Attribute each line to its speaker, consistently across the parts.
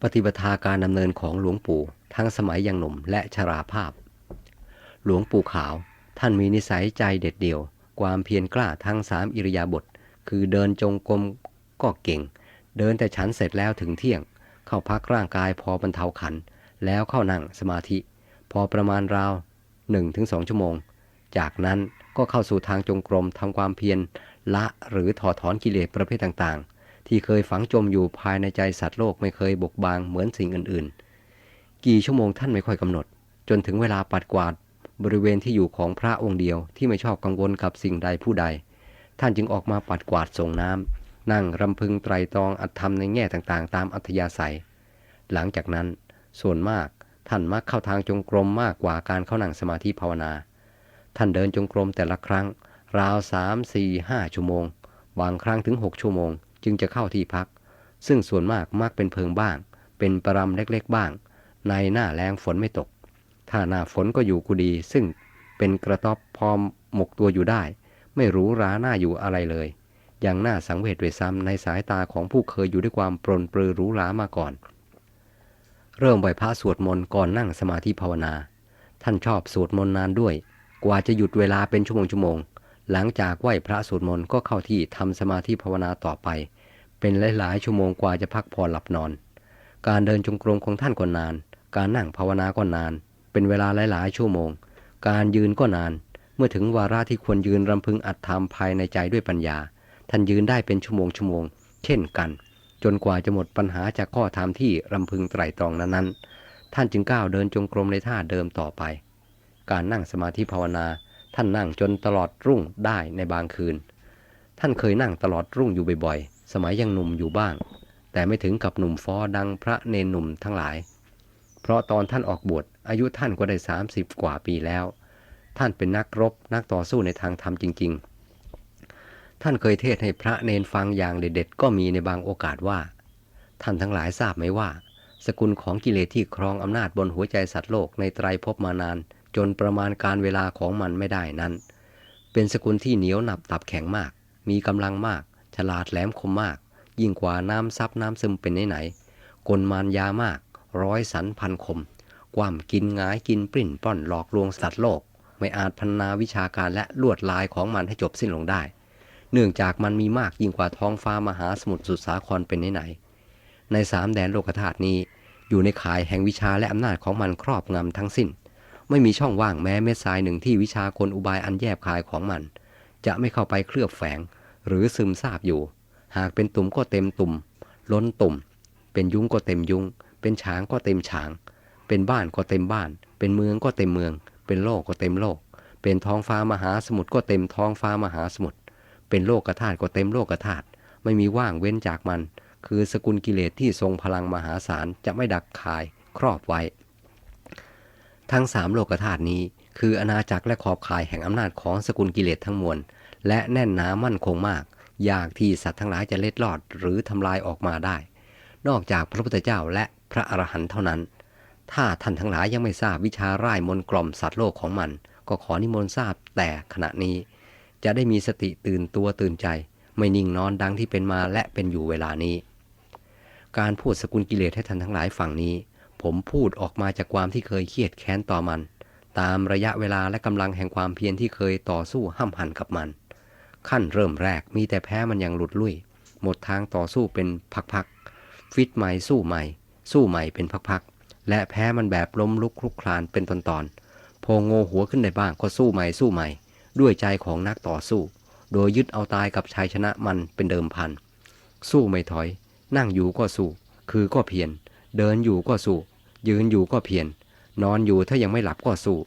Speaker 1: ปฏิปทาการดำเนินของหลวงปู่ทั้งสมัยยังหนุ่มและชราภาพ หลวงปู่ขาวท่านมีนิสัยใจเด็ดเดี่ยว ความเพียรกล้าทั้งสามอิริยาบถคือเดินจงกรมก็เก่ง เดินแต่ฉันเสร็จแล้วถึงเที่ยง เข้าพักร่างกายพอบรรเทาขัน แล้วเข้านั่งสมาธิ พอประมาณราว 1-2 ชั่วโมง จากนั้นก็เข้าสู่ทางจงกรมทำความเพียรละหรือถอดถอนกิเลสประเภทต่างๆ ที่เคยฝังจมอยู่ภายในใจสัตว์โลกไม่เคยบกบางเหมือนสิ่งอื่นๆ กี่ชั่วโมงท่านไม่ค่อยกำหนด จนถึงเวลาปัดกวาด บริเวณที่อยู่ของพระองค์เดียวที่ไม่ชอบกังวลกับสิ่งใดผู้ใด ท่านจึงออกมาปัดกวาดส่งน้ำนั่งรำพึงไตรตรองอัตธรรมในแง่ต่างๆ ตามอัธยาศัย หลังจากนั้นส่วนมากท่านมักเข้าทางจงกรมมากกว่าการเข้านั่งสมาธิภาวนา ท่านเดินจงกรมแต่ละครั้ง ราวสามสี่ห้าชั่วโมง บางครั้งถึงหกชั่วโมง จึงจะเข้าที่พัก ซึ่งส่วนมากมักเป็นเพิงบ้าง เป็นปรำเล็กๆบ้าง ในหน้าแรงฝนไม่ตก ถ้าหน้าฝนก็อยู่กุดีซึ่งเป็นกระต๊อบพอมหมกตัวอยู่ได้ ไม่รู้ร้าหน้าอยู่อะไรเลยอย่างน่าสังเวชด้วยซ้ำในสายตาของผู้เคยอยู่ด้วยความปรนปรือรู้ร้ามาก่อน เริ่มไหวพระสวดมนต์ก่อนนั่งสมาธิภาวนา ท่านชอบสวดมนต์นานด้วย กว่าจะหยุดเวลาเป็นชั่วโมงชั่วโมง หลังจากไหวพระสวดมนต์ก็เข้าที่ทำสมาธิภาวนาต่อไป เป็นหลายๆชั่วโมงกว่าจะพักผ่อนหลับนอน การเดินจงกรมของท่านก็นาน การนั่งภาวนาก็นาน เป็นเวลาหลายๆ ชั่วโมง การยืนก็นาน เมื่อถึงวาระที่ควรยืนรำพึงอัดธรรมภายในใจด้วยปัญญา ท่านยืนได้เป็นชั่วโมงชั่วโมง เช่นกัน จนกว่าจะหมดปัญหาจากข้อธรรมที่รำพึงไตรตรองนั้นๆ ท่านจึงก้าวเดินจงกรมในท่าเดิมต่อไป การนั่งสมาธิภาวนา ท่านนั่งจนตลอดรุ่งได้ในบางคืน ท่านเคยนั่งตลอดรุ่งอยู่บ่อยๆ สมัยยังหนุ่มอยู่บ้าง แต่ไม่ถึงกับหนุ่มฟอดังพระเนนหนุ่มทั้งหลาย เพราะตอนท่านออกบวชอายุท่านก็ได้ 30 กว่าปีแล้ว ท่านเป็นนักรบนักต่อสู้ในทางธรรมจริง ๆ ท่านเคยเทศให้พระเนนฟังอย่างเด็ดๆก็มีในบางโอกาสว่า ท่านทั้งหลายทราบไหมว่า สกุลของกิเลสที่ครองอำนาจบนหัวใจสัตว์โลกในไตรภพมานาน จนประมาณการเวลาของมันไม่ได้นั้น เป็นสกุลที่เหนียวหนับตับแข็งมาก มีกำลังมาก ฉลาดแหลมคมมาก ยิ่งกว่าน้ำซับน้ำซึมเป็นไหนๆกลมานยามาก ร้อยสันพันคม ความกินงายกินปริ้นป้อนหลอกลวงสัตว์โลก ไม่อาจพันนาวิชาการและลวดลายของมันให้จบสิ้นลงได้ เนื่องจากมันมีมากยิ่งกว่าท้องฟ้ามหาสมุทรสุดสาครเป็นไหนๆในสามแดนโลกธาตุนี้อยู่ในข่ายแห่งวิชาและอำนาจของมันครอบงำทั้งสิ้น ไม่มีช่องว่างแม้เม็ดทรายหนึ่งที่วิชากลอุบายอันแยบคายของมัน จะไม่เข้าไปเคลือบแฝง หรือซึมซาบอยู่ หากเป็นตุ่มก็เต็มตุ่ม ล้นตุ่ม เป็นยุ้งก็เต็มยุ้ง เป็นฉางก็เต็มฉาง เป็นบ้านก็เต็มบ้าน เป็นเมืองก็เต็มเมือง เป็นโลกก็เต็มโลก เป็นท้องฟ้ามหาสมุทรก็เต็มท้องฟ้ามหาสมุทร เป็นโลกกธาตุก็เต็มโลกธาตุ ไม่มีว่างเว้นจากมัน คือสกุลกิเลสที่ทรงพลังมหาศาลจะไม่ดักคายครอบไว้ ทั้งสามโลกธาตุนี้คืออาณาจักรและขอบข่ายแห่งอำนาจของสกุลกิเลสทั้งมวล และแน่นหนามั่นคงมาก ยากที่สัตว์ทั้งหลายจะเล็ดลอดหรือทำลายออกมาได้ นอกจากพระพุทธเจ้าและพระอรหันต์เท่านั้น ถ้าท่านทั้งหลายยังไม่ทราบวิชาร่ายมนกล่อมสัตว์โลกของมัน ก็ขอนิมนต์ทราบแต่ขณะนี้ จะได้มีสติตื่นตัวตื่นใจ ไม่นิ่งนอนดังที่เป็นมาและเป็นอยู่เวลานี้ การพูดสกุลกิเลสให้ท่านทั้งหลายฟังนี้ ผมพูดออกมาจากความที่เคยเครียดแค้นต่อมันตามระยะเวลาและกำลังแห่งความเพียรที่เคยต่อสู้ห้ำหันกับมัน ขั้นเริ่มแรกมีแต่แพ้มันย่างหลุดลุ่ย หมดทางต่อสู้เป็นพักๆ ฟิตใหม่สู้ใหม่ สู้ใหม่เป็นพักๆ และแพ้มันแบบล้มลุกคลุกคลานเป็นตอนๆ พอโงหัวขึ้นได้บ้างก็สู้ใหม่สู้ใหม่ ด้วยใจของนักต่อสู้ โดยยึดเอาตายกับชัยชนะมันเป็นเดิมพัน สู้ไม่ถอย นั่งอยู่ก็สู้ คือก็เพียร เดินอยู่ก็สู้ ยืนอยู่ก็เพียร นอนอยู่ถ้ายังไม่หลับก็สู้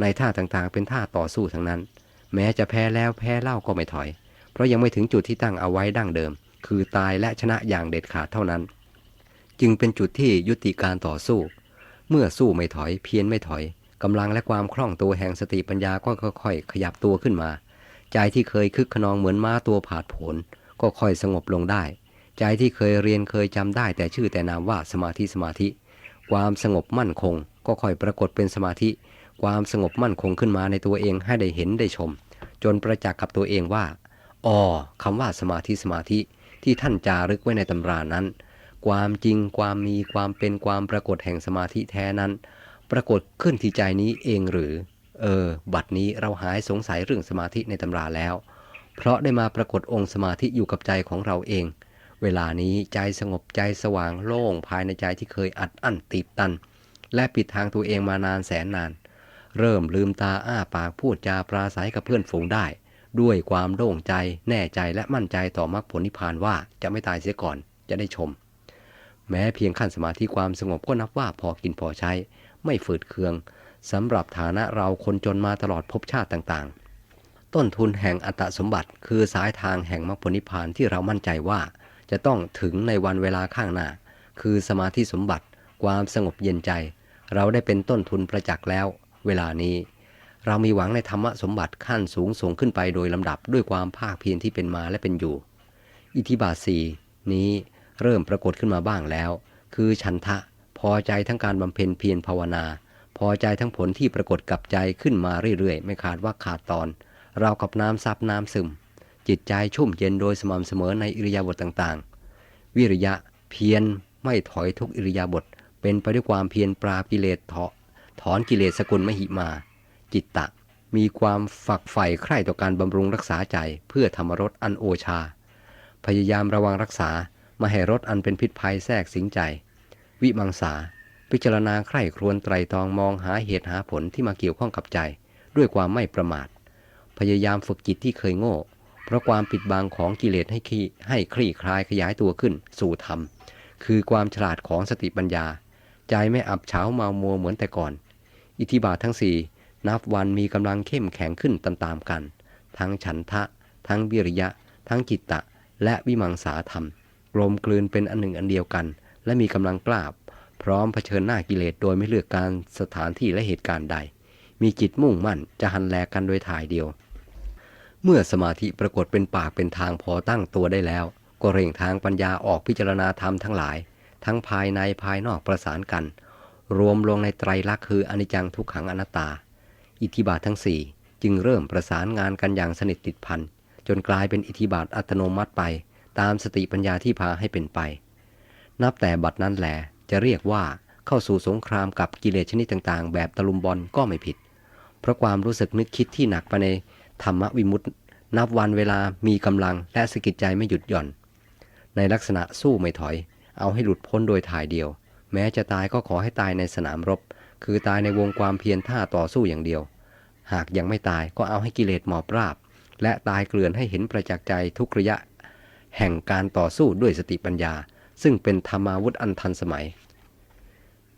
Speaker 1: ในท่าต่างๆ เป็นท่าต่อสู้ทั้งนั้น แม้จะแพ้แล้วแพ้เล่าก็ไม่ถอย เพราะยังไม่ถึงจุดที่ตั้งเอาไว้ดั้งเดิม คือตายและชนะอย่างเด็ดขาดเท่านั้น จึงเป็นจุดที่ยุติการต่อสู้ เมื่อสู้ไม่ถอยเพียรไม่ถอยกำลังและความคล่องตัวแห่งสติปัญญาก็ค่อยๆ ขยับตัวขึ้นมา ใจที่เคยคึกขนองเหมือนม้าตัวผาดโผนก็ค่อยสงบลงได้ ใจที่เคยเรียนเคยจำได้ แต่ชื่อแต่นามว่าสมาธิสมาธิ ความสงบมั่นคง ก็ค่อยปรากฏเป็นสมาธิ ความสงบมั่นคงขึ้นมาในตัวเองให้ได้เห็นได้ชม จนประจักษ์กับตัวเองว่าอ๋อคำว่าสมาธิสมาธิที่ท่านจารึกไว้ในตำรานั้น ความจริงความมีความเป็นความปรากฏแห่งสมาธิแท้นั้น ปรากฏขึ้นที่ใจนี้เองหรือ เออ บัดนี้เราหายสงสัยเรื่องสมาธิในตำราแล้ว เพราะได้มาปรากฏองค์สมาธิอยู่กับใจของเราเอง เวลานี้ใจสงบใจสว่างโล่งภายในใจที่เคยอัดอั้นตีบตัน และปิดทางตัวเองมานานแสนนาน เริ่มลืมตาอ้าปากพูดจาปราศัยกับเพื่อนฝูงได้ ด้วยความโล่งใจแน่ใจและมั่นใจต่อมรรคผลนิพพานว่าจะไม่ตายเสียก่อนจะได้ชม แม้เพียงขั้นสมาธิความสงบก็นับว่าพอกินพอใช้ ไม่ฝืดเคืองสำหรับฐานะเราคนจนมาตลอดภพชาติต่างๆ ต้นทุนแห่งอัตสมบัติ คือสายทางแห่งมรรคผลนิพพานที่เรามั่นใจว่า จะต้องถึงในวันเวลาข้างหน้า คือสมาธิสมบัติ ความสงบเย็นใจ เราได้เป็นต้นทุนประจักษ์แล้ว เวลานี้ เรามีหวังในธรรมสมบัติขั้นสูงส่งขึ้นไปโดยลำดับด้วยความภาคเพียรที่เป็นมาและเป็นอยู่ อิทธิบาสีนี้เริ่มปรากฏขึ้นมาบ้างแล้ว คือฉันทะพอใจทั้งการบำเพ็ญเพียรภาวนา พอใจทั้งผลที่ปรากฏกับใจขึ้นมาเรื่อยๆ ไม่ขาดว่าขาดตอน เรากับน้ำซับน้ำซึม จิตใจชุ่มเย็นโดยสม่ำเสมอในอิริยาบถต่างๆ วิริยะเพียรไม่ถอยทุกอิริยาบถเป็นไปด้วยความเพียรปราบกิเลสเถาะ ถอนกิเลสสกุลมหิมา จิตตะ มีความฝักใฝ่ใคร่ต่อการบำรุงรักษาใจเพื่อธรรมรสอันโอชา พยายามระวังรักษามาให้รสอันเป็นพิษภัยแทรกสิงใจ วิมังสา พิจารณาใคร่ครวญไตรตองมองหาเหตุหาผลที่มาเกี่ยวข้องกับใจ ด้วยความไม่ประมาท พยายามฝึกจิตที่เคยโง่ เพราะความปิดบังของกิเลสให้ขี้ให้คลี่คลายขยายตัวขึ้น สู่ธรรม คือความฉลาดของสติปัญญา ใจไม่อับเฉาเมามัวเหมือนแต่ก่อน อิทธิบาททั้งสี่นับวันมีกำลังเข้มแข็งขึ้นตามๆกัน ทั้งฉันทะ ทั้งวิริยะ ทั้งจิตตะ และวิมังสาธรรมกลมกลืนเป็นอันหนึ่งอันเดียวกัน และมีกำลังกล้าบพร้อมเผชิญหน้ากิเลสโดยไม่เลือกการสถานที่และเหตุการณ์ใด มีจิตมุ่งมั่นจะหันแลกกันโดยถ่ายเดียว เมื่อสมาธิปรากฏเป็นปากเป็นทางพอตั้งตัวได้แล้ว ก็เร่งทางปัญญาออกพิจารณาธรรมทั้งหลาย ทั้งภายในภายนอกประสานกัน รวมลงในไตรลักษณ์คืออนิจจังทุกขังอนัตตา อิทธิบาททั้งสี่จึงเริ่มประสานงานกันอย่างสนิทติดพันจนกลายเป็นอิทธิบาทอัตโนมัติไป ตามสติปัญญาที่พาให้เป็นไป นับแต่บัดนั้นแหลจะเรียกว่าเข้าสู่สงครามกับกิเลสชนิดต่างๆ แบบตะลุมบอลก็ไม่ผิด เพราะความรู้สึกนึกคิดที่หนักไปในธรรมวิมุตตินับวันเวลามีกำลังและสกิดใจไม่หยุดหย่อน ในลักษณะสู้ไม่ถอย เอาให้หลุดพ้นโดยถ่ายเดียว แม้จะตายก็ขอให้ตายในสนามรบ คือตายในวงความเพียรท่าต่อสู้อย่างเดียว หากยังไม่ตายก็เอาให้กิเลสหมอบราบ และตายเกลื่อนให้เห็นประจักษ์ใจทุกระยะ แห่งการต่อสู้ด้วยสติปัญญา ซึ่งเป็นธรรมาวุธอันทันสมัย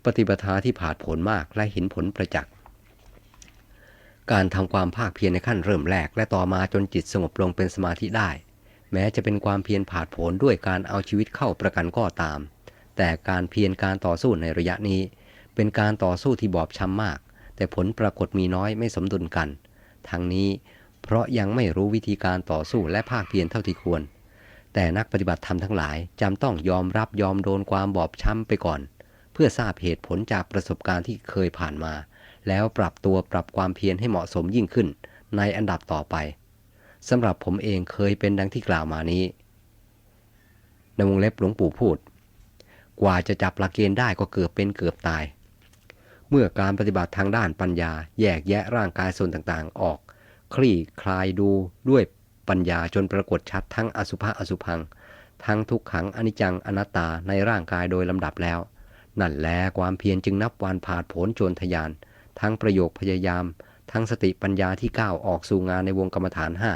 Speaker 1: ปฏิปทาที่ผาดผลมากและเห็นผลประจักษ์การทำความภาคเพียรในขั้นเริ่มแรก และต่อมาจนจิตสงบลงเป็นสมาธิได้ แม้จะเป็นความเพียรผาดผลด้วยการเอาชีวิตเข้าประกันก็ตาม แต่การเพียรการต่อสู้ในระยะนี้ เป็นการต่อสู้ที่บอบช้ำมาก แต่ผลปรากฏมีน้อยไม่สมดุลกัน ทั้งนี้เพราะยังไม่รู้วิธีการต่อสู้และภาคเพียรเท่าที่ควร แต่นักปฏิบัติธรรมทั้งหลายจำต้องยอมรับยอมโดนความบอบช้ำไปก่อน เพื่อทราบเหตุผลจากประสบการณ์ที่เคยผ่านมา แล้วปรับตัวปรับความเพียรให้เหมาะสมยิ่งขึ้น ในอันดับต่อไปสำหรับผมเองเคยเป็นดังที่กล่าวมานี้ในวงเล็บหลวงปู่พูด กว่าจะจับหลักเกณฑ์ได้ก็เกือบเป็นเกือบตาย เมื่อการปฏิบัติทางด้านปัญญาแยกแยะร่างกายส่วนต่างๆ ออก คลี่คลายดูด้วยปัญญาจนปรากฏชัดทั้งอสุภะอสุพัง ทั้งทุกขังอนิจจังอนัตตาในร่างกายโดยลำดับแล้ว นั่นแลความเพียรจึงนับวันผ่าผลโจรทยาน ทั้งประโยคพยายาม ทั้งสติปัญญาที่ก้าวออกสู่งานในวงกรรมฐานห้า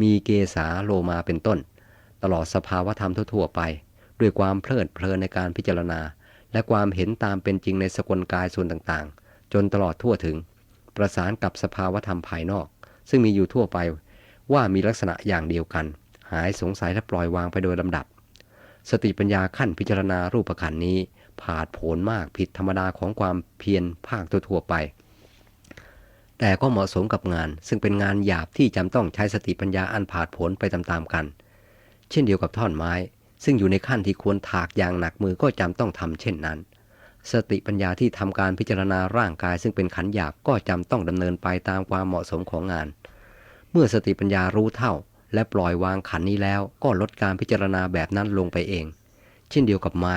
Speaker 1: มีเกษาโลมาเป็นต้น ตลอดสภาวธรรมทั่วๆไป ด้วยความเพลิดเพลินในการพิจารณา และความเห็นตามเป็นจริงในสกลกายส่วนต่างๆ จนตลอดทั่วถึง ประสานกับสภาวธรรมภายนอก ซึ่งมีอยู่ทั่วไปว่ามีลักษณะอย่างเดียวกัน หายสงสัยและปล่อยวางไปโดยลำดับ สติปัญญาขั้นพิจารณารูปขันนี้ ผาดโผนมากผิดธรรมดาของความเพียรภาคทั่วๆไป แต่ก็เหมาะสมกับงาน ซึ่งเป็นงานหยาบที่จำต้องใช้สติปัญญาอันผาดโผนไปตามๆกัน เช่นเดียวกับท่อนไม้ ซึ่งอยู่ในขั้นที่ควรถากอย่างหนักมือก็จำต้องทำเช่นนั้น สติปัญญาที่ทำการพิจารณาร่างกายซึ่งเป็นขันหยาบก็จำต้องดำเนินไปตามความเหมาะสมของงาน เมื่อสติปัญญารู้เท่า และปล่อยวางขันนี้แล้วก็ลดการพิจารณาแบบนั้นลงไปเอง เช่นเดียวกับไม้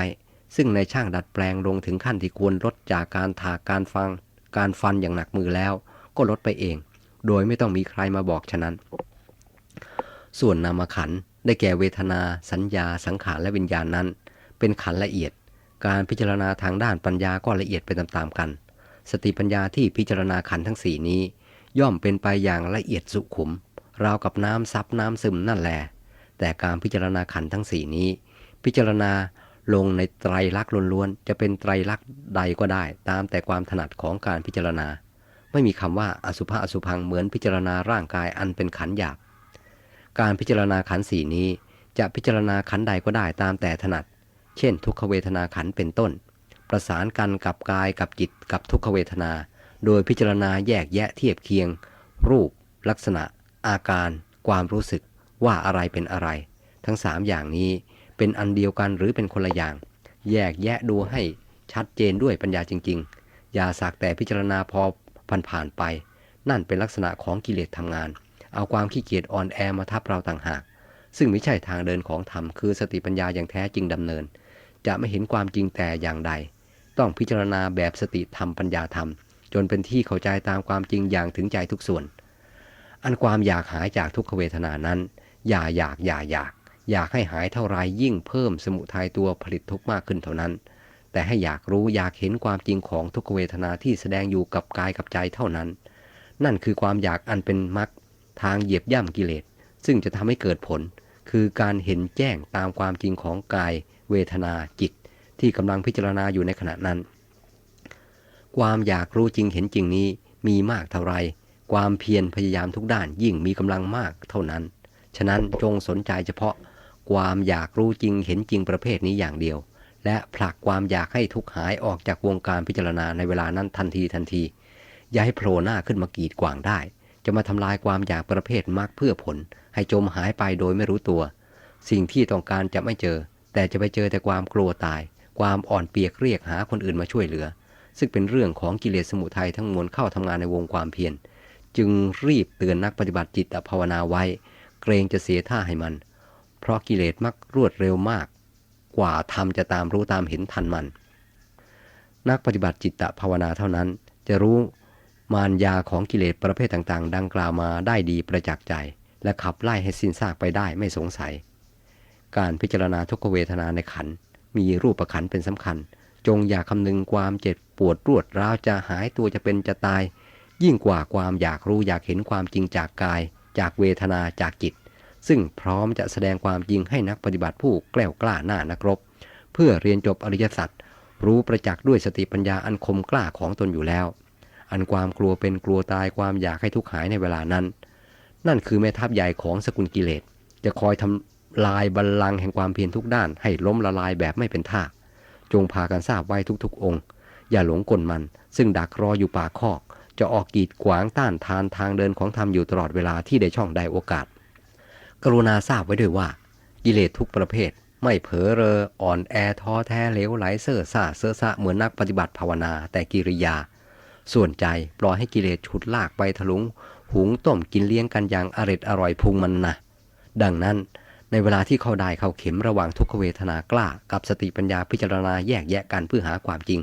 Speaker 1: ซึ่งในช่างดัดแปลงลงถึงขั้นที่ควรลดจากการถากการฟัง การฟันอย่างหนักมือแล้ว ก็ลดไปเอง โดยไม่ต้องมีใครมาบอกฉะนั้น ส่วนนามขันธ ได้แก่เวทนา สัญญา สังขารและวิญญาณนั้น เป็นขันละเอียด การพิจารณาทางด้านปัญญาก็ละเอียดไปตามๆกัน สติปัญญาที่พิจารณาขันทั้งสี่นี้ ย่อมเป็นไปอย่างละเอียดสุขุม ราวกับน้ำซับน้ำซึมนั่นแหละแต่การพิจารณาขันทั้งสี่นี้ พิจารณาลงในไตรลักษณ์ล้วนๆ จะเป็นไตรลักษณ์ใดก็ได้ ตามแต่ความถนัดของการพิจารณา ไม่มีคำว่าอสุภะอสุพังเหมือนพิจารณาร่างกายอันเป็นขันหยาบ การพิจารณาขันสี่นี้ จะพิจารณาขันใดก็ได้ตามแต่ถนัด เช่น ทุกขเวทนาขันเป็นต้น ประสานกันกับกายกับจิตกับทุกขเวทนา โดยพิจารณาแยกแยะเทียบเคียง รูป ลักษณะ อาการ ความรู้สึก ว่าอะไรเป็นอะไร ทั้งสามอย่างนี้เป็นอันเดียวกันหรือเป็นคนละอย่าง แยกแยะดูให้ชัดเจนด้วยปัญญาจริง ๆ อย่าสักแต่พิจารณาพอผ่านๆไป นั่นเป็นลักษณะของกิเลสทำงาน เอาความขี้เกียจอ่อนแอมาทับเราต่างหาก ซึ่งไม่ใช่ทางเดินของธรรมคือสติปัญญาอย่างแท้จริงดำเนิน จะไม่เห็นความจริงแต่อย่างใด ต้องพิจารณาแบบสติธรรมปัญญาธรรม จนเป็นที่เข้าใจตามความจริงอย่างถึงใจทุกส่วน อันความอยากหายจากทุกขเวทนานั้น อย่าอยากอย่าอยาก อยากให้หายเท่าไรยิ่งเพิ่มสมุทัยตัวผลิตทุกข์มากขึ้นเท่านั้น แต่ให้อยากรู้อยากเห็นความจริงของทุกขเวทนาที่แสดงอยู่กับกายกับใจเท่านั้นนั่นคือความอยากอันเป็นมรรค ทางเหยียบย่ำกิเลส ซึ่งจะทำให้เกิดผล คือการเห็นแจ้งตามความจริงของกาย เวทนาจิต ที่กำลังพิจารณาอยู่ในขณะนั้น ความอยากรู้จริงเห็นจริงนี้มีมากเท่าไร ความเพียรพยายามทุกด้านยิ่งมีกำลังมากเท่านั้น ฉะนั้นจงสนใจเฉพาะ ความอยากรู้จริงเห็นจริงประเภทนี้อย่างเดียว และผลักความอยากให้ทุกหายออกจากวงการพิจารณาในเวลานั้นทันทีทันที อย่าให้โผล่หน้าขึ้นมากีดกวางได้ จะมาทำลายความอยากประเภทมากเพื่อผล ให้จมหายไปโดยไม่รู้ตัว สิ่งที่ต้องการจะไม่เจอ แต่จะไปเจอแต่ความกลัวตาย ความอ่อนเปียกเรียกหาคนอื่นมาช่วยเหลือ ซึ่งเป็นเรื่องของกิเลสสมุทัยทั้งมวลเข้าทำงานในวงความเพียรจึงรีบเตือนนักปฏิบัติจิตภาวนาไว้ เกรงจะเสียท่าให้มัน เพราะกิเลสมักรวดเร็วมาก กว่าธรรมจะตามรู้ตามเห็นทันมัน นักปฏิบัติจิตภาวนาเท่านั้น จะรู้ มารยาของกิเลสประเภทต่างๆ ดังกล่าวมาได้ดีประจักษ์ใจ และขับไล่ให้สิ้นซากไปได้ไม่สงสัย การพิจารณาทุกเวทนาในขัน มีรูปประขันเป็นสำคัญ จงอย่าคำนึงความเจ็บปวดรวดร้าวจะหายตัวจะเป็นจะตาย ยิ่งกว่าความอยากรู้อยากเห็นความจริงจากกาย จากเวทนาจากจิต ซึ่งพร้อมจะแสดงความจริงให้นักปฏิบัติผู้แกล้วกล้าหน้านักรบ เพื่อเรียนจบอริยสัจรู้ประจักษ์ด้วยสติปัญญาอันคมกล้าของตนอยู่แล้ว อันความกลัวเป็นกลัวตายความอยากให้ทุกข์หายในเวลานั้น นั่นคือแม่ทัพใหญ่ของสกุลกิเลส จะคอยทำลายบัลลังก์แห่งความเพียรทุกด้าน ให้ล้มละลายแบบไม่เป็นท่า จงพากันทราบไว้ทุกๆ องค์ อย่าหลงกลมัน ซึ่งดักรออยู่ป่าคอก จะออกกีดขวางต้านทานทางเดินของธรรมอยู่ตลอดเวลาที่ได้ช่องได้โอกาส กรุณาทราบไว้ด้วยว่า กิเลสทุกประเภทไม่เผลอเรออ่อนแอท้อแท้เลวไหลเซ่อซ่าเซ่อซะเหมือนนักปฏิบัติภาวนา แต่กิริยา ส่วนใจปล่อยให้กิเลสฉุดลากไปทะลุง หุงต้มกินเลี้ยงกันอย่างอร็ดอร่อยพุงมันนะดังนั้นในเวลาที่เข้าได้เข้าเข็มระหว่างทุกขเวทนากล้า กับสติปัญญาพิจารณาแยกแยะกันเพื่อหาความจริง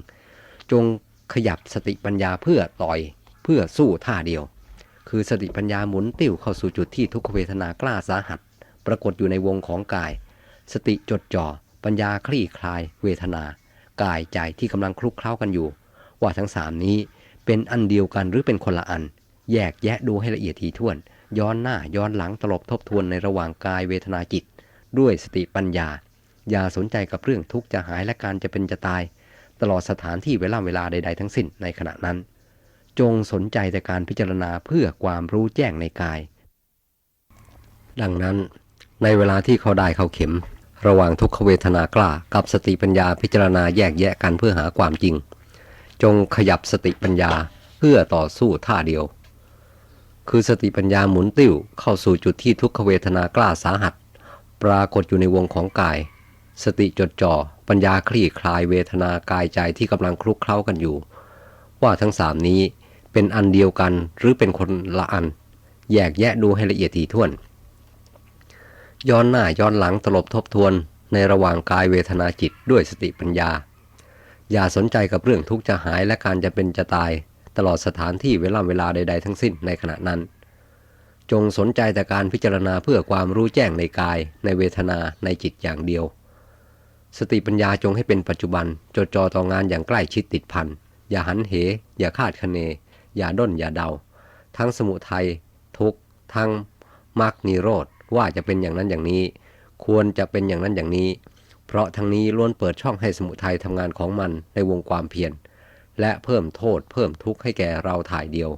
Speaker 1: จงขยับสติปัญญาเพื่อต่อย เพื่อสู้ท่าเดียว คือสติปัญญาหมุนติ้วเข้าสู่จุดที่ทุกขเวทนากล้าสาหัส ปรากฏอยู่ในวงของกาย สติจดจ่อปัญญาคลี่คลาย เวทนา กายใจที่กำลังคลุกเคล้ากันอยู่ ว่าทั้งสามนี้ เป็นอันเดียวกันหรือเป็นคนละอัน แยกแยะดูให้ละเอียดถี่ถ้วน ย้อนหน้าย้อนหลังตลบทบทวนในระหว่างกายเวทนาจิต ด้วยสติปัญญา อย่าสนใจกับเรื่องทุกข์จะหายและการจะเป็นจะตาย ตลอดสถานที่เวลาเวลาใด ๆ ทั้งสิ้นในขณะนั้น จงสนใจแต่การพิจารณาเพื่อความรู้แจ้งในกาย ดังนั้น ในเวลาที่เขาได้เขาเข็ม ระหว่างทุกขเวทนากล้ากับสติปัญญาพิจารณาแยกแยะกันเพื่อหาความจริง จงขยับสติปัญญาเพื่อต่อสู้ท่าเดียว คือสติปัญญาหมุนติ้วเข้าสู่จุดที่ทุกขเวทนากล้าสาหัส ปรากฏอยู่ในวงของกาย สติจดจ่อปัญญาคลี่คลายเวทนากายใจที่กำลังคลุกเคล้ากันอยู่ ว่าทั้งสามนี้เป็นอันเดียวกันหรือเป็นคนละอัน แยกแยะดูให้ละเอียดถี่ถ้วน ย้อนหน้าย้อนหลังตลบทบทวนในระหว่างกายเวทนาจิตด้วยสติปัญญา อย่าสนใจกับเรื่องทุกข์จะหายและการจะเป็นจะตาย ตลอดสถานที่เวลาเวลาใด ๆ ทั้งสิ้นในขณะนั้น จงสนใจแต่การพิจารณาเพื่อความรู้แจ้งในกาย ในเวทนาในจิตอย่างเดียว สติปัญญาจงให้เป็นปัจจุบัน จดจ่อต่องานอย่างใกล้ชิดติดพันอย่าหันเห อย่าคาดคะเน อย่าด้นอย่าเดา ทั้งสมุทัยทุกทั้งมรรคนิโรธว่าจะเป็นอย่างนั้นอย่างนี้ ควรจะเป็นอย่างนั้นอย่างนี้ เพราะทั้งนี้ล้วนเปิดช่องให้สมุทัยทำงานของมันในวงความเพียรและเพิ่มโทษเพิ่มทุกข์ให้แก่เราถ่ายเดียว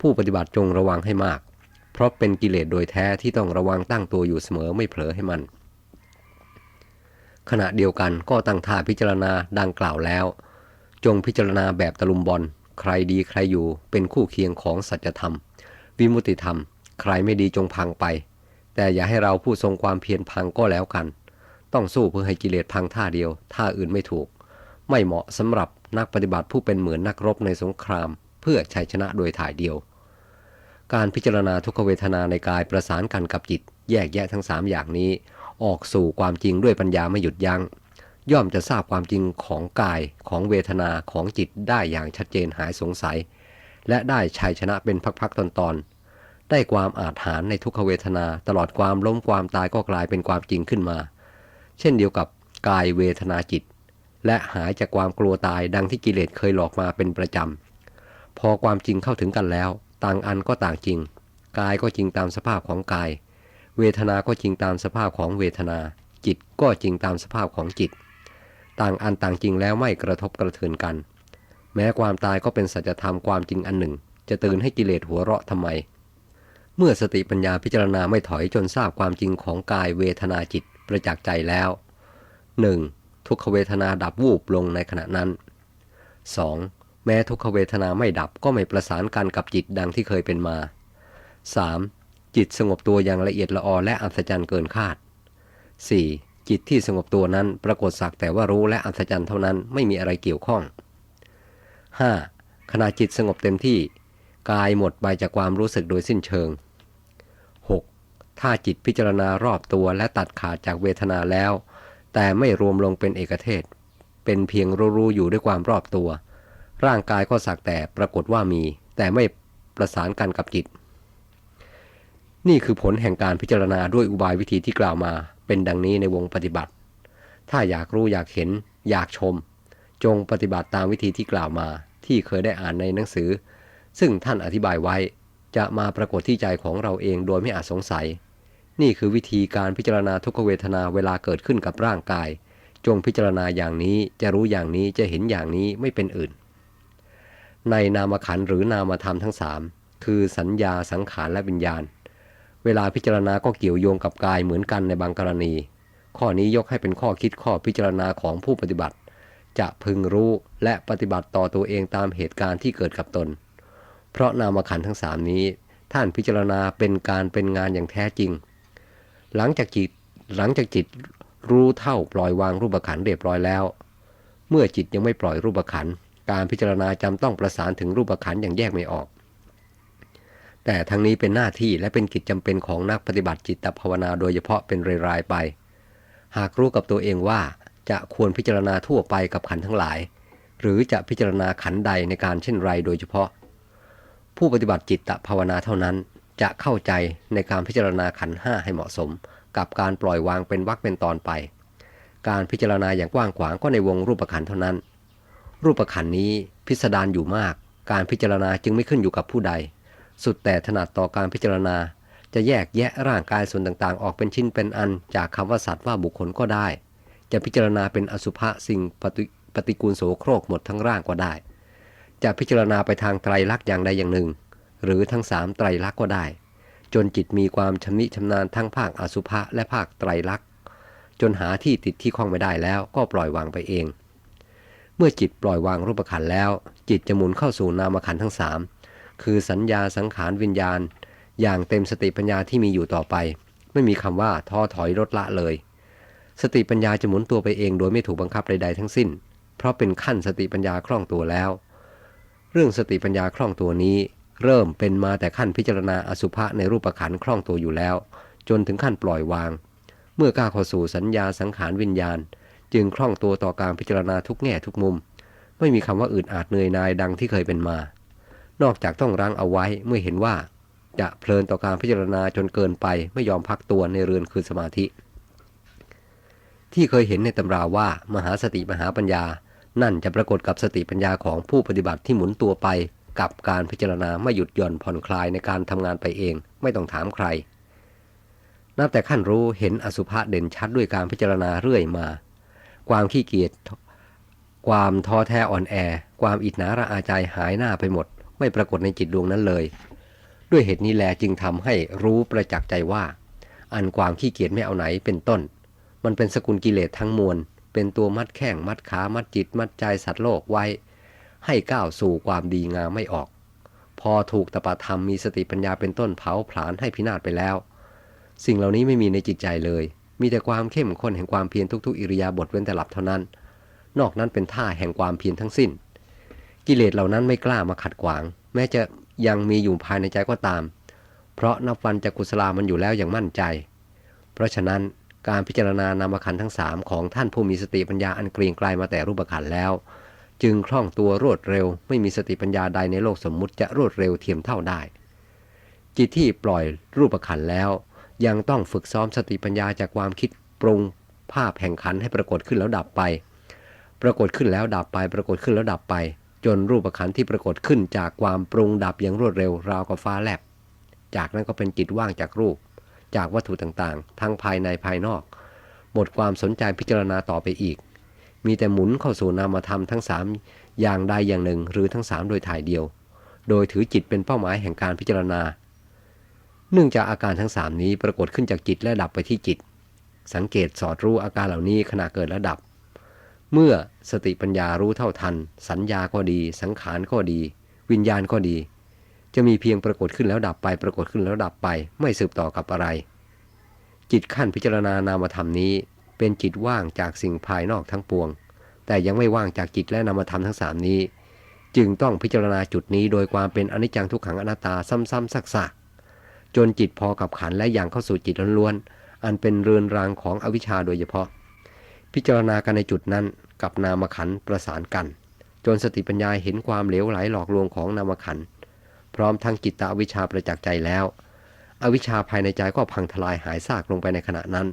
Speaker 1: ผู้ปฏิบัติจงระวังให้มาก เพราะเป็นกิเลสโดยแท้ที่ต้องระวังตั้งตัวอยู่เสมอไม่เผลอให้มัน ขณะเดียวกันก็ตั้งท่าพิจารณาดังกล่าวแล้ว จงพิจารณาแบบตะลุมบอลใครดีใครอยู่เป็นคู่เคียงของสัจธรรม วิมุติธรรม ใครไม่ดีจงพังไป แต่อย่าให้เราผู้ทรงความเพียรพังก็แล้วกัน ต้องสู้เพื่อให้กิเลสพังท่าเดียว ท่าอื่นไม่ถูก ไม่เหมาะสำหรับนักปฏิบัติผู้เป็นเหมือนนักรบในสงคราม เพื่อชัยชนะโดยถ่ายเดียว การพิจารณาทุกขเวทนาในกายประสานกันกับจิต แยกแยะทั้งสามอย่างนี้ ออกสู่ความจริงด้วยปัญญาไม่หยุดยัง้งย่อมจะทราบความจริงของกายของเวทนาของจิตได้อย่างชัดเจนหายสงสัย และได้ชัยชนะเป็นพักๆตอนๆได้ความอาจหารในทุกขเวทนาตลอดความล้มความตายก็กลายเป็นความจริงขึ้นมา เช่นเดียวกับกายเวทนาจิต และหายจากความกลัวตายดังที่กิเลสเคยหลอกมาเป็นประจำ พอความจริงเข้าถึงกันแล้ว ต่างอันก็ต่างจริง กายก็จริงตามสภาพของกาย เวทนาก็จริงตามสภาพของเวทนา จิตก็จริงตามสภาพของจิต ต่างอันต่างจริงแล้วไม่กระทบกระเทือนกัน แม้ความตายก็เป็นสัจธรรมความจริงอันหนึ่ง จะตื่นให้กิเลสหัวเราะทำไม เมื่อสติปัญญาพิจารณาไม่ถอยจนทราบความจริงของกายเวทนาจิต ประจักษ์ใจแล้ว 1. ทุกขเวทนาดับวูบลงในขณะนั้น 2. แม้ทุกขเวทนาไม่ดับก็ไม่ประสานกันกับจิตดังที่เคยเป็นมา 3. จิตสงบตัวอย่างละเอียดละออและอัศจรรย์เกินคาด 4. จิตที่สงบตัวนั้นปรากฏสักแต่ว่ารู้และอัศจรรย์เท่านั้นไม่มีอะไรเกี่ยวข้อง 5. ขณะจิตสงบเต็มที่ กายหมดไปจากความรู้สึกโดยสิ้นเชิง ถ้าจิตพิจารณารอบตัวและตัดขาดจากเวทนาแล้ว แต่ไม่รวมลงเป็นเอกเทศ เป็นเพียงรู้ๆอยู่ด้วยความรอบตัว ร่างกายก็สักแต่ปรากฏว่ามี แต่ไม่ประสานกันกับจิต นี่คือผลแห่งการพิจารณาด้วยอุบายวิธีที่กล่าวมา เป็นดังนี้ในวงปฏิบัติ ถ้าอยากรู้อยากเห็น อยากชม จงปฏิบัติตามวิธีที่กล่าวมา ที่เคยได้อ่านในหนังสือ ซึ่งท่านอธิบายไว้จะมาปรากฏที่ใจของเราเองโดยไม่อาจสงสัย นี่คือวิธีการพิจารณาทุกขเวทนาเวลาเกิดขึ้นกับร่างกาย จงพิจารณาอย่างนี้จะรู้อย่างนี้จะเห็นอย่างนี้ไม่เป็นอื่น ในนามขันหรือนามธรรมทั้งสามคือสัญญาสังขารและวิญญาณ เวลาพิจารณาก็เกี่ยวโยงกับกายเหมือนกันในบางกรณี ข้อนี้ยกให้เป็นข้อคิดข้อพิจารณาของผู้ปฏิบัติ จะพึงรู้และปฏิบัติต่อตัวเองตามเหตุการณ์ที่เกิดกับตน เพราะนามขันทั้งสามนี้ ท่านพิจารณาเป็นการเป็นงานอย่างแท้จริง หลังจากจิตหลังจากจิตรู้เท่าปล่อยวางรูปขันเรียบร้อยแล้ว เมื่อจิตยังไม่ปล่อยรูปขันการพิจารณาจำต้องประสานถึงรูปขันอย่างแยกไม่ออก แต่ทั้งนี้เป็นหน้าที่และเป็นกิจจำเป็นของนักปฏิบัติจิตภาวนาโดยเฉพาะเป็นรายๆไป หากรู้กับตัวเองว่าจะควรพิจารณาทั่วไปกับขันทั้งหลาย หรือจะพิจารณาขันใดในการเช่นไรโดยเฉพาะ ผู้ปฏิบัติจิตภาวนาเท่านั้น จะเข้าใจในการพิจารณาขันห้าให้เหมาะสม กับการปล่อยวางเป็นวรรคเป็นตอนไป การพิจารณาอย่างกว้างขวางก็ในวงรูปขันเท่านั้น รูปขันนี้พิสดารอยู่มาก การพิจารณาจึงไม่ขึ้นอยู่กับผู้ใด สุดแต่ถนัดต่อการพิจารณา จะแยกแยะร่างกายส่วนต่างๆ ออกเป็นชิ้นเป็นอัน จากคำว่าสัตว์ว่าบุคคลก็ได้ จะพิจารณาเป็นอสุภะสิ่งปฏิปฏิกูลโสโครกหมดทั้งร่างก็ได้ จะพิจารณาไปทางไตรลักษณ์อย่างใดอย่างหนึ่ง หรือทั้งสามไตรลักษณ์ก็ได้ จนจิตมีความชำนิชำนาญทั้งภาคอสุภะและภาคไตรลักษณ์จนหาที่ติดที่ข้องไม่ได้แล้วก็ปล่อยวางไปเอง เมื่อจิตปล่อยวางรูปขันแล้ว จิตจะหมุนเข้าสู่นามขันทั้งสามคือสัญญาสังขารวิญญาณ อย่างเต็มสติปัญญาที่มีอยู่ต่อไป ไม่มีคำว่าท้อถอยลดละเลย สติปัญญาจะหมุนตัวไปเองโดยไม่ถูกบังคับใดๆทั้งสิ้น เพราะเป็นขั้นสติปัญญาคล่องตัวแล้ว เรื่องสติปัญญาคล่องตัวนี้ เริ่มเป็นมาแต่ขั้นพิจารณาอสุภะในรูปขันธ์คล่องตัวอยู่แล้ว จนถึงขั้นปล่อยวาง เมื่อก้าวเข้าสู่สัญญาสังขารวิญญาณ จึงคล่องตัวต่อการพิจารณาทุกแง่ทุกมุม ไม่มีคำว่าอื่นอาจเหนื่อยนายดังที่เคยเป็นมา นอกจากต้องรั้งเอาไว้เมื่อเห็นว่า จะเพลินต่อการพิจารณาจนเกินไปไม่ยอมพักตัวในเรือนคือสมาธิ ที่เคยเห็นในตำราว่ามหาสติมหาปัญญา นั่นจะปรากฏกับสติปัญญาของผู้ปฏิบัติที่หมุนตัวไป กับการพิจารณาไม่หยุดหย่อนผ่อนคลายในการทำงานไปเอง ไม่ต้องถามใคร นับแต่ขั้นรู้เห็นอสุภะเด่นชัดด้วยการพิจารณาเรื่อยมา ความขี้เกียจความท้อแท้อ่อนแอ ความอิจฉาระอาใจหายหน้าไปหมด ไม่ปรากฏในจิตดวงนั้นเลย ด้วยเหตุนี้แลจึงทำให้รู้ประจักษ์ใจว่า อันความขี้เกียจไม่เอาไหนเป็นต้น มันเป็นสกุลกิเลสทั้งมวลเป็นตัวมัดแข้งมัดขา มัดจิต มัดใจสัตว์โลกไว้ ให้ก้าวสู่ความดีงามไม่ออก พอถูกตปาธรรมมีสติปัญญาเป็นต้นเผาผลาญให้พินาศไปแล้ว สิ่งเหล่านี้ไม่มีในจิตใจเลย มีแต่ความเข้มข้นแห่งความเพียรทุกๆ อิริยาบถเว้นแต่หลับเท่านั้น นอกนั้นเป็นท่าแห่งความเพียรทั้งสิ้น กิเลสเหล่านั้นไม่กล้ามาขัดขวาง แม้จะยังมีอยู่ภายในใจก็ตาม เพราะนับวันจากกุศลามันอยู่แล้วอย่างมั่นใจ เพราะฉะนั้นการพิจารณานามขันทั้งสามของท่านผู้มีสติปัญญาอันเกรียงไกลมาแต่รูปขันธ์แล้ว จึงคล่องตัวรวดเร็ว ไม่มีสติปัญญาใดในโลกสมมุติจะรวดเร็วเทียมเท่าได้ จิตที่ปล่อยรูปขันแล้ว ยังต้องฝึกซ้อมสติปัญญาจากความคิดปรุงภาพแห่งขันให้ปรากฏขึ้นแล้วดับไป ปรากฏขึ้นแล้วดับไป ปรากฏขึ้นแล้วดับไป จนรูปขันที่ปรากฏขึ้นจากความปรุงดับอย่างรวดเร็วราวกับฟ้าแลบ จากนั้นก็เป็นจิตว่างจากรูป จากวัตถุต่างๆ ทั้งภายในภายนอก หมดความสนใจพิจารณาต่อไปอีก มีแต่หมุนเข้าสู่นามธรรมทั้งสามอย่างใดอย่างหนึ่งหรือทั้งสามโดยถ่ายเดียว โดยถือจิตเป็นเป้าหมายแห่งการพิจารณา เนื่องจากอาการทั้งสามนี้ปรากฏขึ้นจากจิตและดับไปที่จิต สังเกตสอดรู้อาการเหล่านี้ขณะเกิดและดับ เมื่อสติปัญญารู้เท่าทัน สัญญาก็ดี สังขารก็ดี วิญญาณก็ดี จะมีเพียงปรากฏขึ้นแล้วดับไป ปรากฏขึ้นแล้วดับไป ไม่สืบต่อกับอะไร จิตขั้นพิจารณานามธรรมนี้ เป็นจิตว่างจากสิ่งภายนอกทั้งปวง แต่ยังไม่ว่างจากจิตและนามธรรมทั้งสามนี้ จึงต้องพิจารณาจุดนี้โดยความเป็นอนิจจังทุกขังอนัตตาซ้ำๆซักๆจนจิตพอกับขันและอย่างเข้าสู่จิตล้วนๆอันเป็นเรือนรางของอวิชชาโดยเฉพาะ พิจารณากันในจุดนั้นกับนามขันประสานกัน จนสติปัญญาเห็นความเหลวไหลหลอกลวงของนามขันพร้อมทั้งจิตตอวิชชาประจักษ์ใจแล้ว อวิชชาภายในใจก็พังทลายหายซากลงไปในขณะนั้น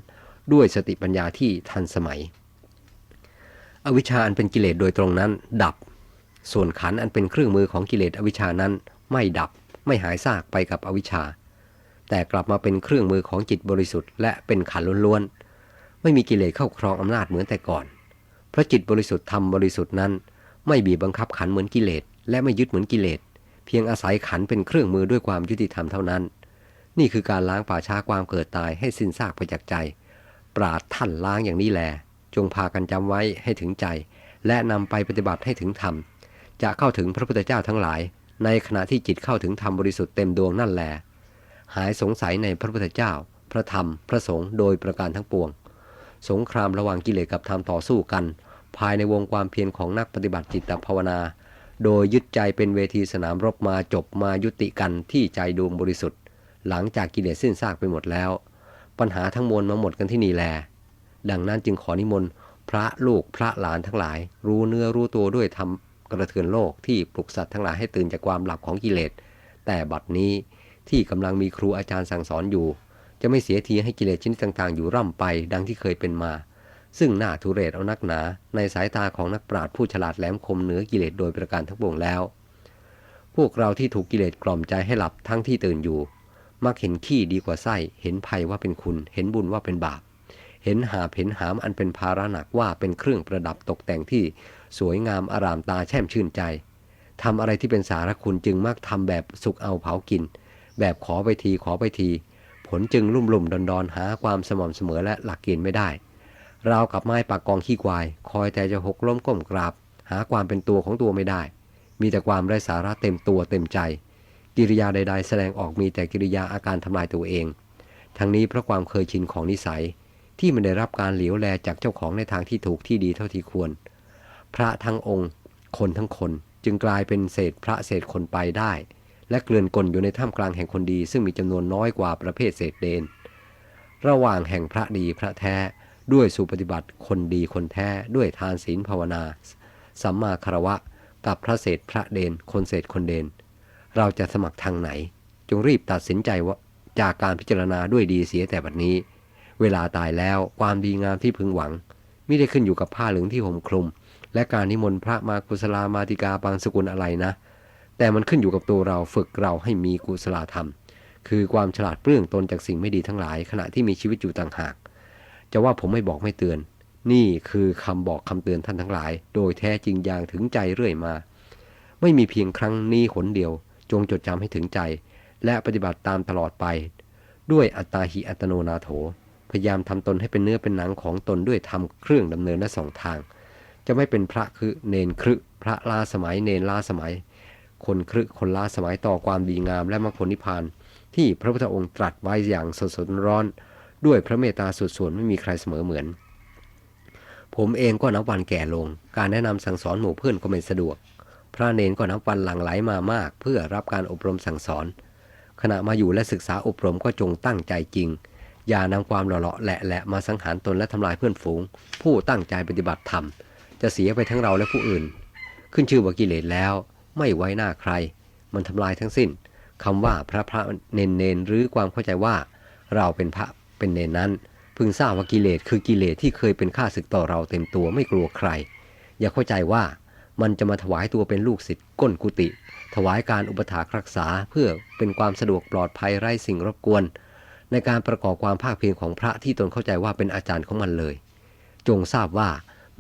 Speaker 1: ด้วยสติปัญญาที่ทันสมัย อวิชชาอันเป็นกิเลสโดยตรงนั้น ดับ ส่วนขันอันเป็นเครื่องมือของกิเลสอวิชชานั้น ไม่ดับไม่หายซากไปกับอวิชชา แต่กลับมาเป็นเครื่องมือของจิตบริสุทธิ์และเป็นขันล้วนๆไม่มีกิเลสเข้าครองอำนาจเหมือนแต่ก่อนเพราะจิตบริสุทธิ์ธรรมบริสุทธิ์นั้น ไม่บีบบังคับขันเหมือนกิเลสและไม่ยึดเหมือนกิเลสเพียงอาศัยขันเป็นเครื่องมือด้วยความยุติธรรมเท่านั้น นี่คือการล้างป่าช้าความเกิดตายให้สิ้นซากไปจากใจ ปราดท่านล้างอย่างนี้แล จงพากันจำไว้ให้ถึงใจ และนำไปปฏิบัติให้ถึงธรรม จะเข้าถึงพระพุทธเจ้าทั้งหลาย ในขณะที่จิตเข้าถึงธรรมบริสุทธิ์เต็มดวงนั่นแล หายสงสัยในพระพุทธเจ้า พระธรรม พระสงฆ์โดยประการทั้งปวง สงครามระหว่างกิเลสกับธรรมต่อสู้กัน ภายในวงความเพียรของนักปฏิบัติจิตภาวนา โดยยึดใจเป็นเวทีสนามรบมาจบมายุติกันที่ใจดวงบริสุทธิ์ หลังจากกิเลสสิ้นซากไปหมดแล้ว ปัญหาทั้งมวลมาหมดกันที่นี่แล ดังนั้นจึงขอนิมนต์พระลูกพระหลานทั้งหลาย รู้เนื้อรู้ตัวด้วยทำกระเทือนโลกที่ปลุกสัตว์ทั้งหลายให้ตื่นจากความหลับของกิเลส แต่บัดนี้ที่กำลังมีครูอาจารย์สั่งสอนอยู่ จะไม่เสียทีให้กิเลสชนิดต่างๆ อยู่ร่ำไปดังที่เคยเป็นมา ซึ่งหน่าทุเรศเอานักหนา ในสายตาของนักปราชญ์ผู้ฉลาดแหลมคมเหนือกิเลสโดยประการทั้งปวงแล้ว พวกเราที่ถูกกิเลสกล่อมใจให้หลับทั้งที่ตื่นอยู่ มักเห็นขี้ดีกว่าไส้เห็นภัยว่าเป็นคุณ เห็นบุญว่าเป็นบาป เห็นหาเห็นหามอันเป็นภาระหนักว่าเป็นเครื่องประดับตกแต่งที่สวยงามอารามตาแช่มชื่นใจทำอะไรที่เป็นสารคุณจึงมักทำแบบสุกเอาเผากิน แบบขอไปทีขอไปที ผลจึงลุ่มลุ่มดอนดอนหาความสม่ำเสมอและหลักเกณฑ์ไม่ได้ราวกับไม้ปากกองขี้ควาย คอยแต่จะหกล้มก้มกราบ หาความเป็นตัวของตัวไม่ได้ มีแต่ความไร้สาระเต็มตัวเต็มใจ กิริยาใด ๆ แสดงออกมีแต่กิริยาอาการทำลายตัวเอง ทั้งนี้เพราะความเคยชินของนิสัย ที่มันได้รับการเหลียวแลจากเจ้าของในทางที่ถูกที่ดีเท่าที่ควร พระทั้งองค์ คนทั้งคนจึงกลายเป็นเศษพระเศษคนไปได้ และเกลื่อนกลนอยู่ในท่ามกลางแห่งคนดี ซึ่งมีจำนวนน้อยกว่าประเภทเศษเดน ระหว่างแห่งพระดีพระแท้ด้วยสุปฏิบัติคนดีคนแท้ด้วยทานศีลภาวนา สัมมาคารวะ กับพระเศษพระเดนคนเศษคนเดน เราจะสมัครทางไหน จงรีบตัดสินใจว่าจากการพิจารณาด้วยดีเสียแต่บัดนี้ เวลาตายแล้วความดีงามที่พึงหวังไม่ได้ขึ้นอยู่กับผ้าเหลืองที่ห่มคลุม และการนิมนต์พระมากุศลามาติกาบางสกุลอะไรนะ แต่มันขึ้นอยู่กับตัวเราฝึกเราให้มีกุศลธรรม คือความฉลาดเปลื้องตนจากสิ่งไม่ดีทั้งหลาย ขณะที่มีชีวิตอยู่ต่างหาก จะว่าผมไม่บอกไม่เตือน นี่คือคำบอกคำเตือนท่านทั้งหลาย โดยแท้จริงอย่างถึงใจเรื่อยมา ไม่มีเพียงครั้งนี้หนเดียว จงจดจำให้ถึงใจ และปฏิบัติตามตลอดไป ด้วยอัตตาหิอัตโนนาโถ พยายามทำตนให้เป็นเนื้อเป็นหนังของตนด้วยทำเครื่องดำเนินและสองทาง จะไม่เป็นพระคือเนนครึพระลาสมัยเนนลาสมัย คนครึคนลาสมัยต่อความดีงามและมรรคผลนิพพาน ที่พระพุทธองค์ตรัสไว้อย่างสดสดร้อน ด้วยพระเมตตาสุดส่วนไม่มีใครเสมอเหมือน ผมเองก็นับวันแก่ลง การแนะนำสั่งสอนหมู่เพื่อนก็ไม่สะดวก พระเนนก็นับวันหลั่งไหลมามาก เพื่อรับการอบรมสั่งสอน ขณะมาอยู่และศึกษาอบรมก็จงตั้งใจจริง อย่านำความหล่อๆแหละแหละมาสังหารตนและทำลายเพื่อนฝูง ผู้ตั้งใจปฏิบัติธรรม จะเสียไปทั้งเราและผู้อื่น ขึ้นชื่อว่ากิเลสแล้ว ไม่ไว้หน้าใคร มันทำลายทั้งสิ้นคำว่าพระพระเนนเนนหรือความเข้าใจว่า เราเป็นพระเป็นเนนนั้น พึงทราบว่ากิเลสคือกิเลสที่เคยเป็นข้าศึกต่อเราเต็มตัวไม่กลัวใคร อย่าเข้าใจว่า มันจะมาถวายตัวเป็นลูกศิษย์ก้นกุฏิถวายการอุปถากรักษาเพื่อเป็นความสะดวกปลอดภัยไร้สิ่งรบกวน ในการประกอบความภาคเพียรของพระที่ตนเข้าใจว่าเป็นอาจารย์ของมันเลย จงทราบว่า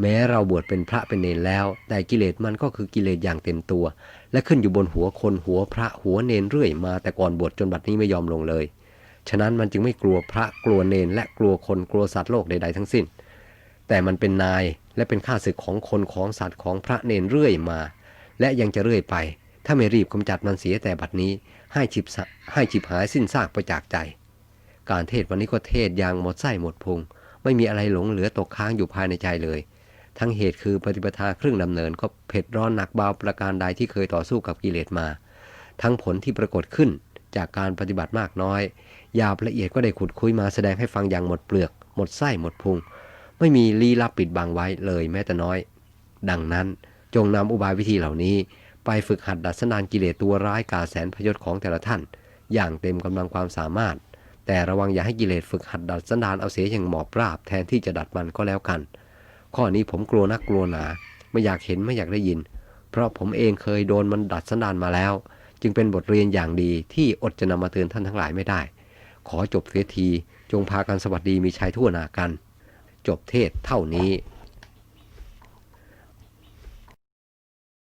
Speaker 1: แม้เราบวชเป็นพระเป็นเนรแล้ว แต่กิเลสมันก็คือกิเลสอย่างเต็มตัว และขึ้นอยู่บนหัวคนหัวพระหัวเนรเรื่อยมาแต่ก่อนบวชจนบัดนี้ไม่ยอมลงเลย ฉะนั้นมันจึงไม่กลัวพระกลัวเนรและกลัวคนกลัวสัตว์โลกใดๆทั้งสิ้น แต่มันเป็นนาย และเป็นข้าศึกของคนของสัตว์ของพระเนรเรื่อยมา และยังจะเรื่อยไป ถ้าไม่รีบกำจัดมันเสียแต่บัดนี้ให้ฉิบให้ฉิบหายสิ้นซากไปจากใจ การเทศวันนี้ก็เทศอย่างหมดไส้หมดพุง ไม่มีอะไรหลงเหลือตกค้างอยู่ภายในใจเลย ทั้งเหตุคือปฏิปทาเครื่องดำเนินก็เผ็ดร้อนหนักเบาประการใดที่เคยต่อสู้กับกิเลสมา ทั้งผลที่ปรากฏขึ้นจากการปฏิบัติมากน้อย ยาบละเอียดก็ได้ขุดคุยมาแสดงให้ฟังอย่างหมดเปลือก หมดไส้หมดพุง ไม่มีลี้ลับปิดบังไว้เลยแม้แต่น้อย ดังนั้นจงนำอุบายวิธีเหล่านี้ ไปฝึกหัดดัดสนานกิเลสตัวร้ายกาแสนพยศของแต่ละท่าน อย่างเต็มกำลังความสามารถ แต่ระวังอย่าให้กิเลสฝึกหัดดัดสันดานเอาเสียอย่างหมอบราบแทนที่จะดัดมันก็แล้วกัน ข้อนี้ผมกลัวนักกลัวหนา ไม่อยากเห็นไม่อยากได้ยิน เพราะผมเองเคยโดนมันดัดสันดานมาแล้ว จึงเป็นบทเรียนอย่างดีที่อดจะนำมาเตือนท่านทั้งหลายไม่ได้ ขอจบเสียทีจงพากันสวัสดีมีชัยทั่วหนากัน จบเทศเท่านี้